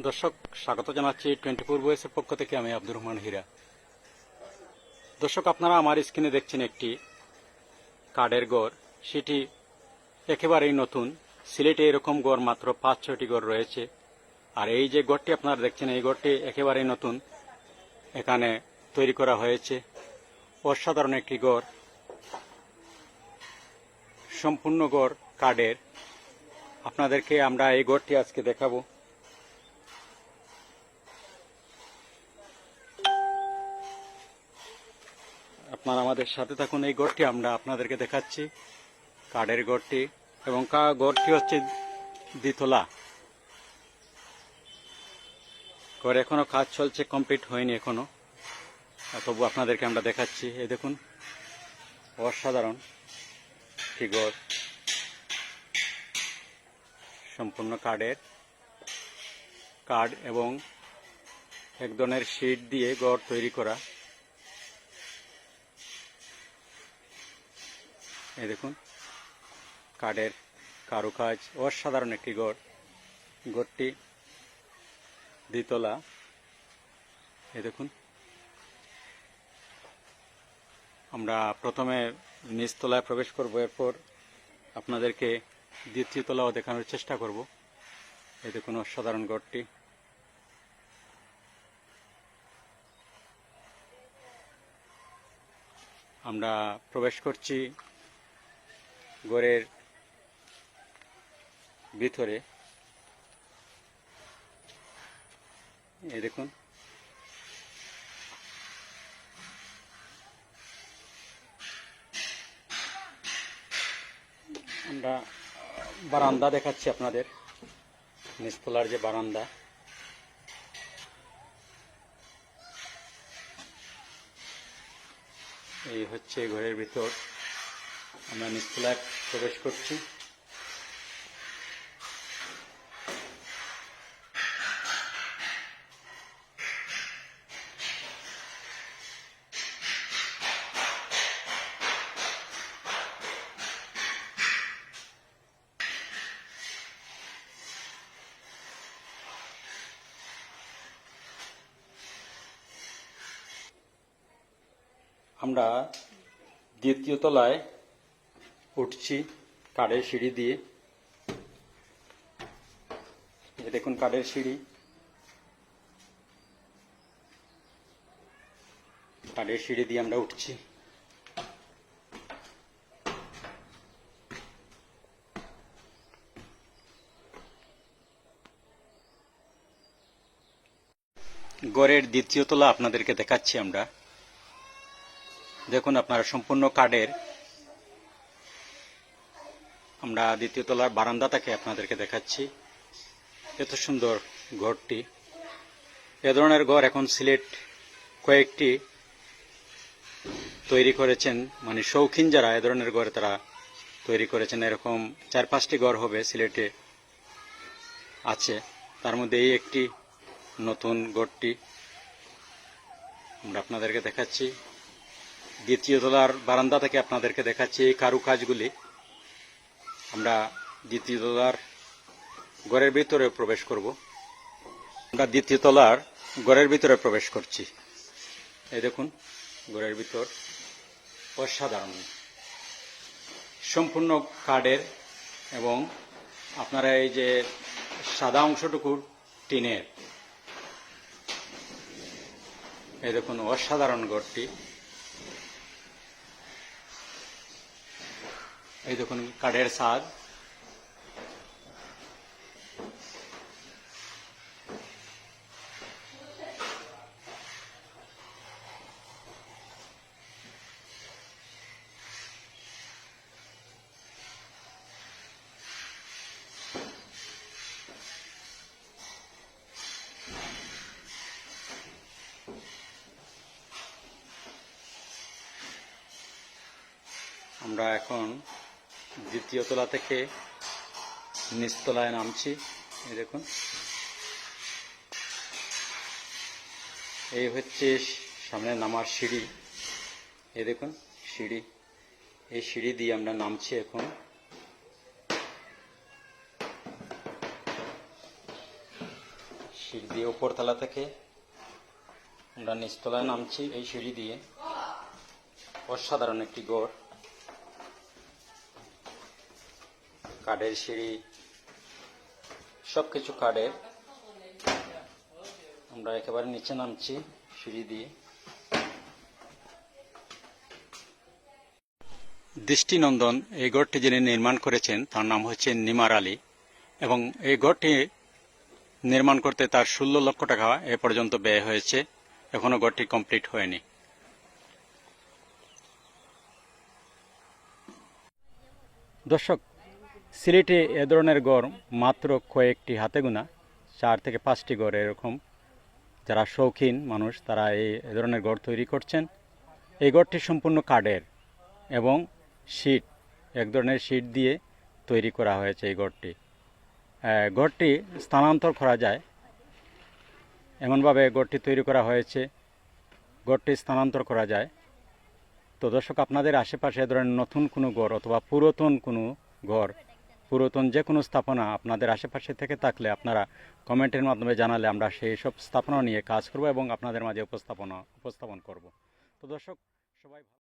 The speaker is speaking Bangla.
দর্শক, স্বাগত জানাচ্ছি টোয়েন্টি ফোর বয়েসের পক্ষ থেকে। আমি আব্দুর রহমান হীরা। দর্শক, আপনারা আমার স্ক্রিনে দেখছেন একটি কার্ডের গড়। সেটি একেবারেই নতুন। সিলেটে এরকম গড় মাত্র পাঁচ ছয়টি গড় রয়েছে। আর এই যে গড়টি আপনারা দেখছেন, এই গড়টি একেবারেই নতুন। এখানে তৈরি করা হয়েছে। অসাধারণ একটি গড়। সম্পূর্ণ গড় কার্ডের। আপনাদেরকে আমরা এই গড়টি আজকে দেখাবো। আপনারা আমাদের সাথে থাকুন। এই গড়টি আমরা আপনাদেরকে দেখাচ্ছি। কাঠের গড়টি এবং কা- গড়টি হচ্ছে দ্বিতলা। গড় এখনও কাজ চলছে, কমপ্লিট হয়নি এখনও। তবু আপনাদেরকে আমরা দেখাচ্ছি। এই দেখুন, অসাধারণ একটি গড়। সম্পূর্ণ কাঠের কাঠ এবং এক ধরনের শিট দিয়ে গড় তৈরি করা। এই দেখুন, কাঠের কারুকাজ, অসাধারণ একটি গড়। গড়টি দ্বিতলা। এই দেখুন, আমরা প্রথমে নিচতলায় প্রবেশ করব, এরপর আপনাদেরকে দ্বিতীয় তলাও দেখানোর চেষ্টা করব। এই দেখুন, অসাধারণ গড়টি। আমরা প্রবেশ করছি গড়ের ভিতরে। এই দেখুন। আমরা বারান্দা দেখাচ্ছি আপনাদের। নিচতলার যে বারান্দা। এই হচ্ছে ঘরের ভিতর। আমরা নিচতলায় প্রবেশ করছি। আমরা দ্বিতীয় তলায় উঠছি কাঠের সিঁড়ি দিয়ে। দেখুন কাঠের সিঁড়ি। কাঠের সিঁড়ি দিয়ে আমরা উঠছি। গড়ের দ্বিতীয় তলা আপনাদেরকে দেখাচ্ছি আমরা। দেখুন আপনারা সম্পূর্ণ কাঠের আমরা দ্বিতীয় তলার বারান্দাটাকে আপনাদেরকে দেখাচ্ছি। এত সুন্দর ঘরটি। এ ধরনের ঘর এখন সিলেট কয়েকটি তৈরি করেছেন মানে শৌখিন যারা এ ধরনের ঘর তারা তৈরি করেছেন। এরকম চার পাঁচটি ঘর হবে সিলেটে আছে। তার মধ্যে এই একটি নতুন ঘরটি আমরা আপনাদেরকে দেখাচ্ছি। দ্বিতীয় তলার বারান্দা থেকে আপনাদেরকে দেখাচ্ছি এই কারুকাজগুলি। আমরা দ্বিতীয় তলার ঘরের ভিতরে প্রবেশ করব। আমরা দ্বিতীয় তলার ঘরের ভিতরে প্রবেশ করছি। এই দেখুন, ঘরের ভিতর অসাধারণ। সম্পূর্ণ কাঠের এবং আপনারা এই যে সাদা অংশটুকু টিনের। এই দেখুন, অসাধারণ ঘরটি। এই দেখুন কাঠের স্বাদ আমরা এখন দ্বিতীয় তলা থেকে নিচতলায় নামছি। দেখুন। এই হচ্ছে সামনে নামার সিঁড়ি। এ দেখুন, সিঁড়ি। এই সিঁড়ি দিয়ে আমরা নামছি এখন। সিঁড়ি দিয়ে উপরতলা থেকে আমরা নিচতলায় নামছি। এই সিঁড়ি দিয়ে অসাধারণ একটি গড়। কাঠের সিঁড়ি সব কিছু কাঠের। আমরা একেবারে নিচে নামছি সিঁড়ি দিয়ে। দৃষ্টিনন্দন এই ঘরটি যিনি নির্মাণ করেছেন, তার নাম হচ্ছে নিমার আলী এবং এই ঘরটি নির্মাণ করতে তার ষোলো লক্ষ টাকা এ পর্যন্ত ব্যয় হয়েছে। এখনও ঘরটি কমপ্লিট হয়নি। দর্শক সিলেটে এ ধরনের গড় মাত্র কয়েকটি হাতে গোনা, চার থেকে পাঁচটি গড় এরকম। যারা শৌখিন মানুষ, তারা এই ধরনের গড় তৈরি করছেন। এই গড়টি সম্পূর্ণ কাঠের এবং শীট, এক ধরনের শীট দিয়ে তৈরি করা হয়েছে এই গড়টি। গড়টি স্থানান্তর করা যায়। এমনভাবে গড়টি তৈরি করা হয়েছে। গড়টি স্থানান্তর করা যায়। তো দর্শক, আপনাদের আশেপাশে এ ধরনের নতুন কোনো গড় অথবা পুরাতন কোনো ঘর পুরাতন যে কোনো স্থাপনা আপনাদের আশেপাশে থেকে থাকলে আপনারা কমেন্টের মাধ্যমে জানালে আমরা সেই সব স্থাপনা নিয়ে কাজ করব এবং আপনাদের মাঝে উপস্থাপনা, উপস্থাপন করব। তো দর্শক, সবাই